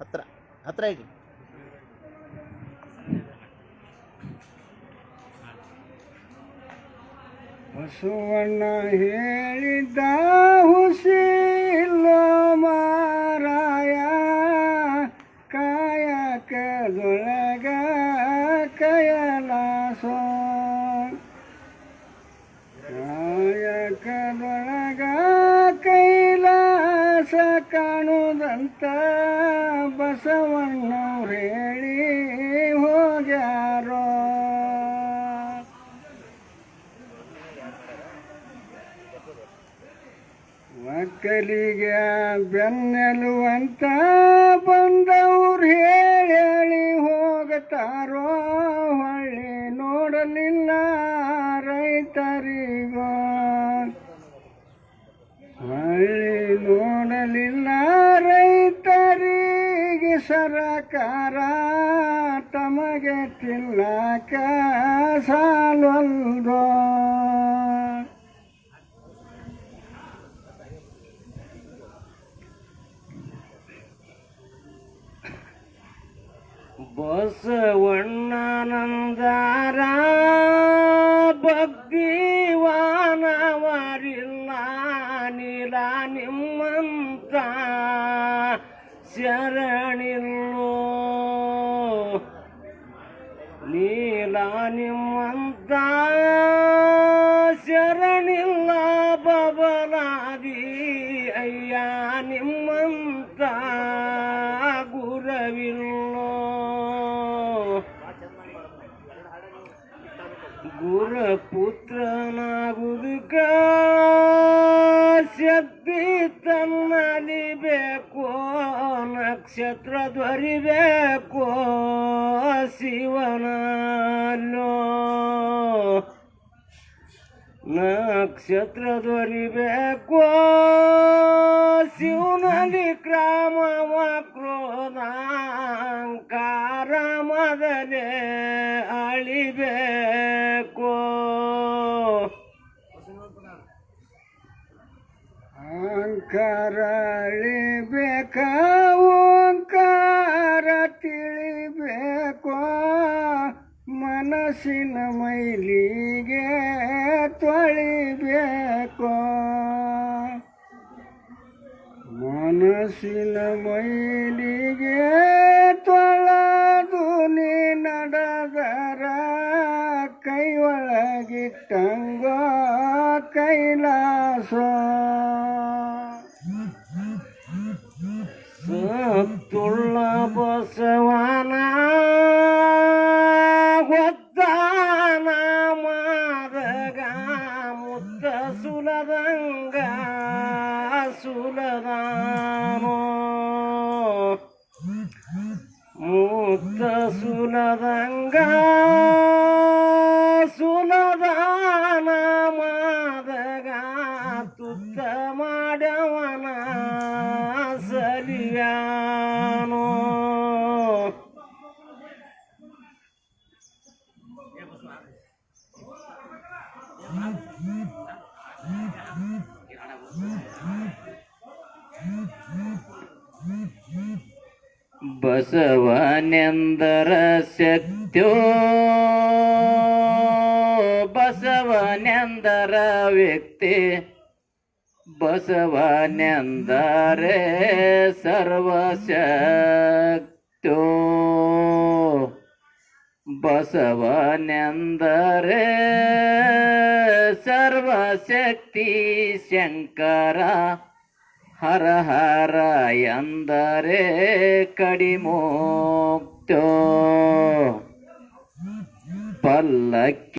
ಹತ್ರ ಹತ್ರ ಇಡಿ ಬಸವಣ್ಣ ಹೇಳಿದ್ದ ಹುಸಿಲ್ಲ ಮಾರಾಯ ಕಾಯಕದೊಳಗ ಕಯಲಾಸೋ ಮಕ್ಕಳಿಗೆ ಬೆನ್ನೆಲುವಂತ ಬಂದವ್ರು ಹೇಳಿ ಹೋಗುತ್ತಾರೋ ಹೊಳ್ಳಿ ನೋಡಲಿಲ್ಲ ರೈತರಿಗೋ. ಹೊಳ್ಳಿ ನೋಡಲಿಲ್ಲ ರೈತರಿಗೆ ಸರಕಾರ, ತಮಗೆ ತಿನ್ನಕ ಸಾಲಲ್ದೋ ಬಸವಣ್ಣನಂದಾರ ಭಕ್ತಿವಾನವರಿಲ್ಲ ನೀಲ ನಿಮ್ಮಂತ ಶರಣಿಲ್ಲೋ. ನೀಲ ನಿಮ್ಮಂತ ಪುತ್ರನಾಗುವುದಕ್ಕ ಶಕ್ತಿ ತನ್ನಲಿ ಬೇಕೋ ನಕ್ಷತ್ರ ಧ್ವರಿಬೇಕು ಶಿವನಲ್ಲೋ. ನಕ್ಷತ್ರ ಧ್ವರಿಬೇಕು ಅಳಿಬೇಕು. ಅಂಕಾರ ಅಳಿಬೇಕ? ಓಂಕಾರ ತಿಳಿಬೇಕು. ಮನಸ್ಸಿನ ಮೈಲಿಗೆ ತೊಳಿಬೇಕು. ಮನಸ್ಸಿನ ಮೈಲಿಗೆ ಕೈ ಒಳಗಿಟ್ಟಂಗ ಕೈಲಾಸ ಸತ್ತುಳ್ಳ ಬಸವನ ಗೊತ್ತಾನ ಮಾದಗ ಮುತ್ತ ಸುಲದಂಗ ಸುಲದಾನೋ ಮುತ್ತ ಸುಲದಂಗ ಬಸವನೆಂದರ ಶಕ್ತಿಯೋ ಬಸವನೆಂದರ ವ್ಯಕ್ತಿ ಬಸವನೆಂದರೆ ಸರ್ವಶಕ್ತೋ? ಬಸವನೆಂದರೆ ಸರ್ವಶಕ್ತಿ ಶಂಕರ? ಹರ ಹರ ಎಂದರೆ ಕಡಿಮೋಕ್ತೋ. ಪಲ್ಲಕ್ಕಿ